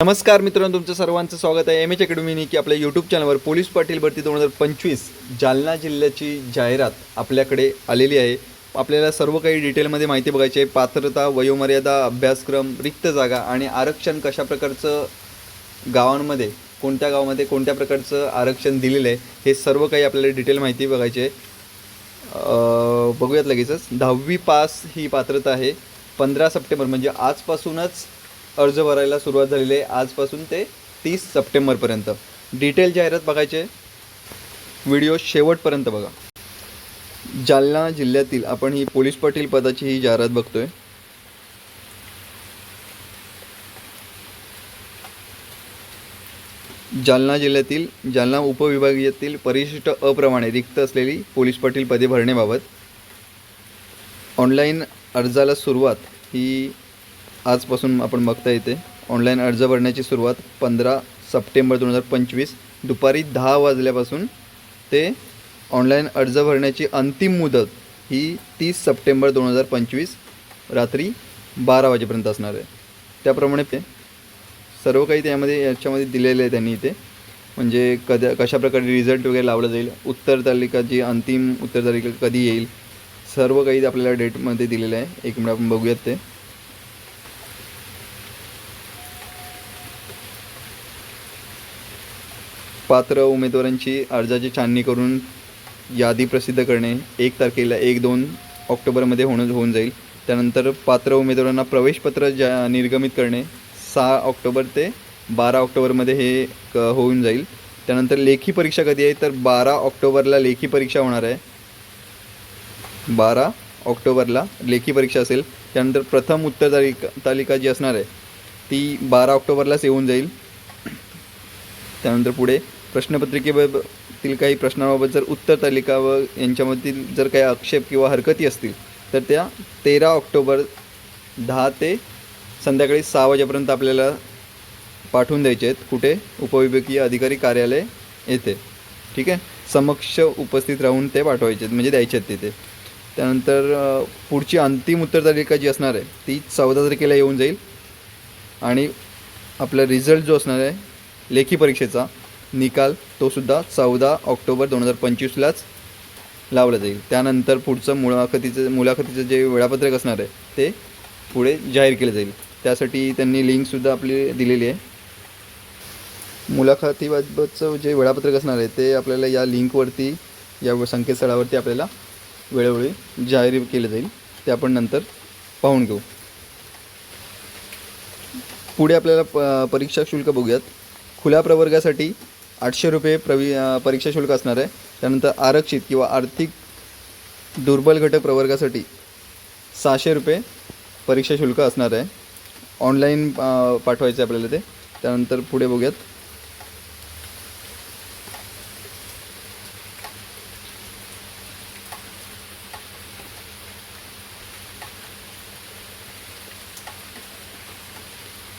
नमस्कार मित्रांनो तुमचं सर्वांचं स्वागत आहे. एम एच अकॅडमीनी की आपल्या यूट्यूब चॅनलवर पोलीस पाटील भरती दोन हजार पंचवीस जालना जिल्ह्याची जाहिरात आपल्याकडे आलेली आहे. आपल्याला सर्व काही डिटेलमध्ये माहिती बघायची आहे. पात्रता वयोमर्यादा अभ्यासक्रम रिक्त जागा आणि आरक्षण कशा प्रकारचं गावांमध्ये कोणत्या गावामध्ये कोणत्या प्रकारचं आरक्षण दिलेलं आहे हे सर्व काही आपल्याला डिटेल माहिती बघायची आहे. बघूयात लगेचच. दहावी पास ही पात्रता आहे. पंधरा सप्टेंबर म्हणजे आजपासूनच अर्ज भरायला सुरुवात झालेली आहे. आजपासून ते तीस सप्टेंबरपर्यंत. डिटेल जाहिरात बघायचे व्हिडिओ शेवटपर्यंत बघा. जालना जिल्ह्यातील आपण ही पोलीस पाटील पदाची ही जाहिरात बघतोय. जालना जिल्ह्यातील जालना उपविभागीयातील परिशिष्ट अप्रमाणे रिक्त असलेली पोलीस पाटील पदे भरण्याबाबत ऑनलाईन अर्जाला सुरुवात ही आजपासून आपण बघता येते ऑनलाईन अर्ज भरण्याची सुरुवात पंधरा सप्टेंबर दोन हजार पंचवीस दुपारी दहा वाजल्यापासून ते ऑनलाईन अर्ज भरण्याची अंतिम मुदत ही तीस सप्टेंबर दोन हजार पंचवीस रात्री बारा वाजेपर्यंत असणार आहे. त्याप्रमाणे ते सर्व काही त्यामध्ये याच्यामध्ये दिलेलं आहे त्यांनी इथे. म्हणजे कद्या कशा प्रकारे रिझल्ट वगैरे लावला जाईल उत्तर तालिका जी अंतिम उत्तर तालिका कधी येईल सर्व काही आपल्याला डेटमध्ये दिलेलं आहे. एक मिनिट आपण बघूयात ते. पात्र उमेदवारांची अर्जाची छाननी करून यादी प्रसिद्ध करणे एक तारखेला एक दोन ऑक्टोबरमध्ये होणं होऊन जाईल. त्यानंतर पात्र उमेदवारांना प्रवेशपत्र ज्या निर्गमित करणे सहा ऑक्टोबर ते बारा ऑक्टोबरमध्ये हे क होऊन जाईल. त्यानंतर लेखी परीक्षा कधी आहे? तर बारा ऑक्टोबरला लेखी परीक्षा होणार आहे. बारा ऑक्टोबरला लेखी परीक्षा असेल. त्यानंतर प्रथम उत्तर तालिका तालिका जी असणार आहे ती बारा ऑक्टोबरलाच येऊन जाईल. त्यानंतर पुढे प्रश्नपत्रिकेबाबतील काही प्रश्नांबाबत जर उत्तर तालिका व यांच्यामधील जर काही आक्षेप किंवा हरकती असतील तर त्या तेरा ऑक्टोबर दहा ते संध्याकाळी सहा वाजेपर्यंत आपल्याला पाठवून द्यायचे आहेत. कुठे? उपविभागीय अधिकारी कार्यालय येथे. ठीक आहे? समक्ष उपस्थित राहून ते पाठवायचे आहेत म्हणजे द्यायचे आहेत तिथे. त्यानंतर पुढची अंतिम उत्तर तालिका जी असणार आहे ती चौदा तारखेला येऊन जाईल. आणि आपला रिझल्ट जो असणार आहे लेखी परीक्षेचा निकाल तो सुद्धा चौदा ऑक्टोबर दोन हजार पंचवीसलाच लावला जाईल. त्यानंतर पुढचं मुलाखतीचं मुलाखतीचं जे वेळापत्रक असणार आहे ते पुढे जाहीर केलं जाईल. त्यासाठी त्यांनी लिंकसुद्धा आपली दिलेली आहे. मुलाखतीबाबतचं जे वेळापत्रक असणार आहे ते आपल्याला या लिंकवरती या संकेतस्थळावरती आपल्याला वेळोवेळी जाहीर केलं जाईल. ते आपण नंतर पाहून घेऊ. पुढे आपल्याला प परीक्षा शुल्क बघूयात. खुल्या प्रवर्गासाठी आठशे रुपये प्रवी परीक्षा शुल्क असणार आहे. त्यानंतर आरक्षित किंवा आर्थिक दुर्बल घटक प्रवर्गासाठी सहाशे रुपये परीक्षा शुल्क असणार आहे. ऑनलाईन पाठवायचं आहे आपल्याला ते. त्यानंतर पुढे बघूयात.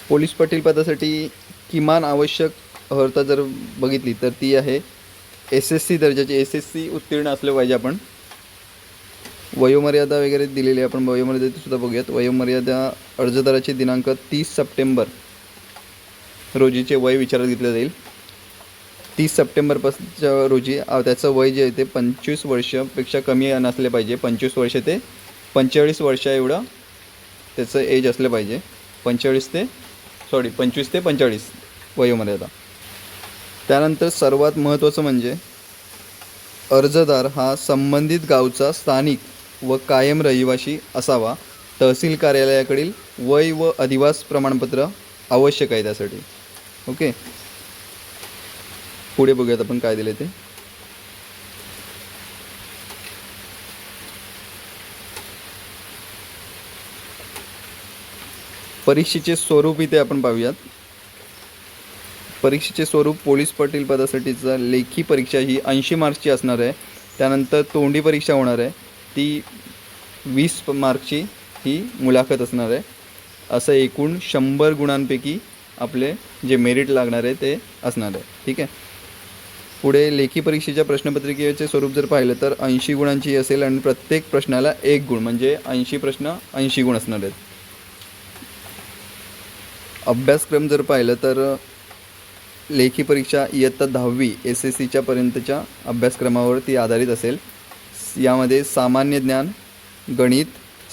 पोलीस पाटील पदासाठी किमान आवश्यक अर्हता जर बघितली तर ती आहे एस एस सी दर्जाची. एस एस सी उत्तीर्ण असलं पाहिजे आपण. वयोमर्यादा वगैरे दिलेली आहे आपण वयोमर्यादेसुद्धा बघूयात. वयोमर्यादा अर्जदाराचे दिनांक तीस सप्टेंबर रोजीचे वय विचारात घेतलं जाईल. तीस सप्टेंबरपासूनच्या रोजी त्याचं वय जे आहे ते पंचवीस वर्षापेक्षा कमी नसले पाहिजे. पंचवीस वर्ष ते पंचेचाळीस वर्षा एवढं त्याचं एज असलं पाहिजे. पंचेचाळीस ते सॉरी पंचवीस ते पंचेचाळीस वयोमर्यादा. त्यानंतर सर्वात महत्त्वाचं म्हणजे अर्जदार हा संबंधित गावचा स्थानिक व कायम रहिवाशी असावा. तहसील कार्यालयाकडील वय व अधिवास प्रमाणपत्र आवश्यक आहे त्यासाठी. ओके? पुढे बघूयात आपण काय दिले ते. परीक्षेचे स्वरूप इथे आपण पाहूयात. परीक्षेचे स्वरूप पोलीस पाटील पदासाठीचा लेखी परीक्षा ही ऐंशी मार्क्सची असणार आहे. त्यानंतर तोंडी परीक्षा होणार आहे. ती वीस मार्कची ही मुलाखत असणार आहे. असं एकूण शंभर गुणांपैकी आपले जे मेरिट लागणार आहे ते असणार आहे. ठीक आहे? पुढे लेखी परीक्षेच्या प्रश्नपत्रिकेचे स्वरूप जर पाहिलं तर ऐंशी गुणांची असेल आणि प्रत्येक प्रश्नाला एक गुण म्हणजे ऐंशी प्रश्न ऐंशी गुण असणार आहेत. अभ्यासक्रम जर पाहिलं तर लेखी परीक्षा इयत्ता दहावी एस एस सीच्या पर्यंतच्या अभ्यासक्रमावरती आधारित असेल. यामध्ये सामान्य ज्ञान गणित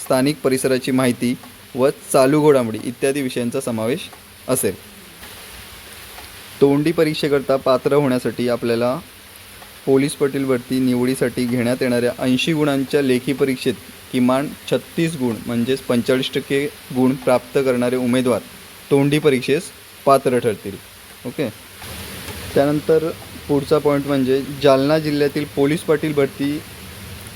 स्थानिक परिसराची माहिती व चालू घोडामोडी इत्यादी विषयांचा समावेश असेल. तोंडी परीक्षेकरता पात्र होण्यासाठी आपल्याला पोलीस पटील भरती निवडीसाठी घेण्यात येणाऱ्या ऐंशी गुणांच्या लेखी परीक्षेत किमान छत्तीस गुण म्हणजेच पंचेचाळीस टक्के गुण प्राप्त करणारे उमेदवार तोंडी परीक्षेस पात्र ठरतील. ओके? त्यानंतर पुढचा पॉईंट म्हणजे जालना जिल्ह्यातील पोलीस पाटील भरती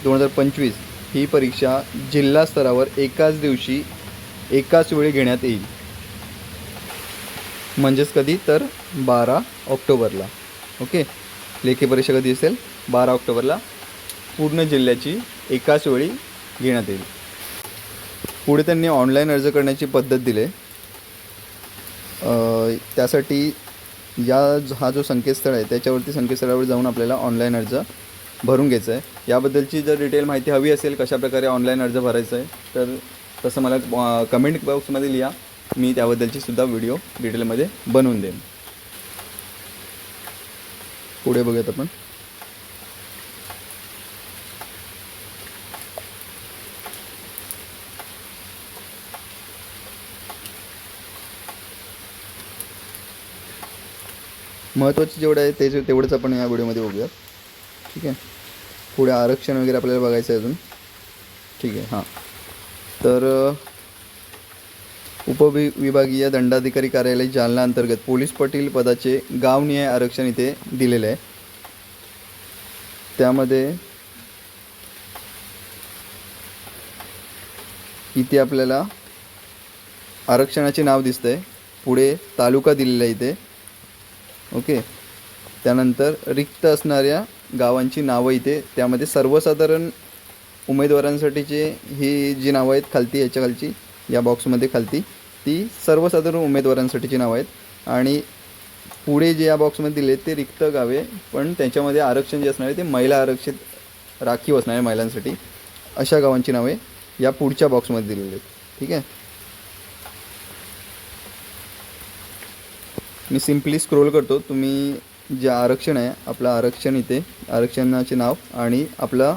दोन हजार पंचवीस ही परीक्षा जिल्हा स्तरावर एकाच दिवशी एकाच वेळी घेण्यात येईल. म्हणजेच कधी? तर बारा ऑक्टोबरला. ओके? लेखी परीक्षा कधी असेल? बारा ऑक्टोबरला पूर्ण जिल्ह्याची एकाच वेळी घेण्यात येईल. पुढे त्यांनी ऑनलाईन अर्ज करण्याची पद्धत दिली. आहे त्यासाठी या हा जो संकेतस्थळ आहे त्याच्यावरती संकेतस्थळावर जाऊन आपल्याला ऑनलाईन अर्ज भरून घ्यायचा आहे. याबद्दलची जर डिटेल माहिती हवी असेल कशाप्रकारे ऑनलाईन अर्ज भरायचा आहे तर तसं मला कमेंट बॉक्समध्ये लिहा. मी त्याबद्दलची सुद्धा व्हिडिओ डिटेलमध्ये बनवून देईन. पुढे बघूयात आपण. महत्त्वाचं जेवढं आहे ते तेवढंच आपण या व्हिडिओमध्ये बघूयात. ठीक आहे? पुढे आरक्षण वगैरे आपल्याला बघायचं आहे अजून. ठीक आहे हां. तर उपवि विभागीय दंडाधिकारी कार्यालय जालना अंतर्गत पोलीस पाटील पदाचे गावनिहाय आरक्षण इथे दिलेले आहे. त्यामध्ये इथे आपल्याला आरक्षणाचे नाव दिसतंय. पुढे तालुका दिलेला आहे इथे. ओके. त्यानंतर रिक्त असणाऱ्या गावांची नावं इथे त्यामध्ये सर्वसाधारण उमेदवारांसाठीचे ही जी नावं आहेत खालती याच्या खालची या बॉक्समध्ये खालती ती सर्वसाधारण उमेदवारांसाठीची नावं आहेत. आणि पुढे जे या बॉक्समध्ये दिले ते रिक्त गावे पण त्याच्यामध्ये आरक्षण जे असणार आहे ते महिला आरक्षित राखीव असणार आहे महिलांसाठी. अशा गावांची नावे या पुढच्या बॉक्समध्ये दिलेली आहेत. ठीक आहे? मी सिम्पली स्क्रोल करतो. तुम्ही जे आरक्षण आहे आपलं आरक्षण इथे आरक्षणाचे नाव आणि आपला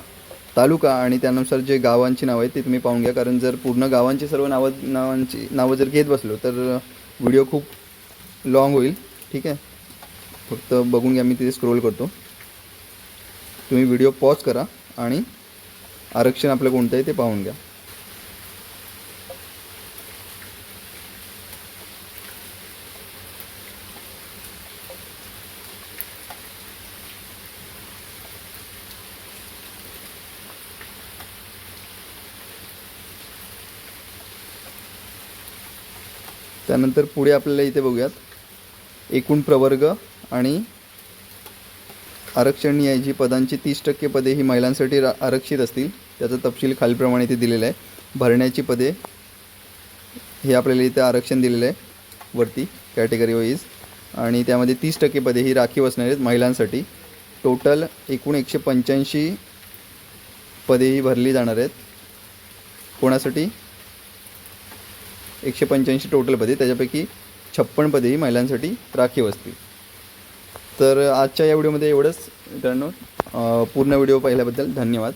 तालुका आणि त्यानुसार जे गावांची नावं आहेत ते तुम्ही पाहून घ्या. कारण जर पूर्ण गावांची सर्व नावं नावांची नावं जर घेत बसलो तर व्हिडिओ खूप लॉंग होईल. ठीक आहे? फक्त बघून घ्या मी तिथे स्क्रोल करतो. तुम्ही व्हिडिओ पॉज करा आणि आरक्षण आपलं कोणतं आहे ते पाहून घ्या. त्यानंतर पुढे आपल्याला इथे बघूयात. एकूण प्रवर्ग आणि आरक्षण जी पदांची तीस टक्के पदे ही महिलांसाठी रा आरक्षित असतील. त्याचा तपशील खालीलप्रमाणे इथे दिलेला आहे. भरण्याची पदे हे आपल्याला इथे आरक्षण दिलेलं आहे. वरती कॅटेगरी वाईज आणि त्यामध्ये तीस टक्के पदे ही राखीव असणार आहेत महिलांसाठी. टोटल एकूण एकशे पंच्याऐंशी पदे ही भरली जाणार आहेत. कोणासाठी? एकशे पंच्याऐंशी टोटल पदे त्याच्यापैकी छप्पन पदे ही महिलांसाठी राखीव असतील तर आजच्या या व्हिडिओमध्ये एवढंच. मित्रांनो पूर्ण व्हिडिओ पाहिल्याबद्दल धन्यवाद.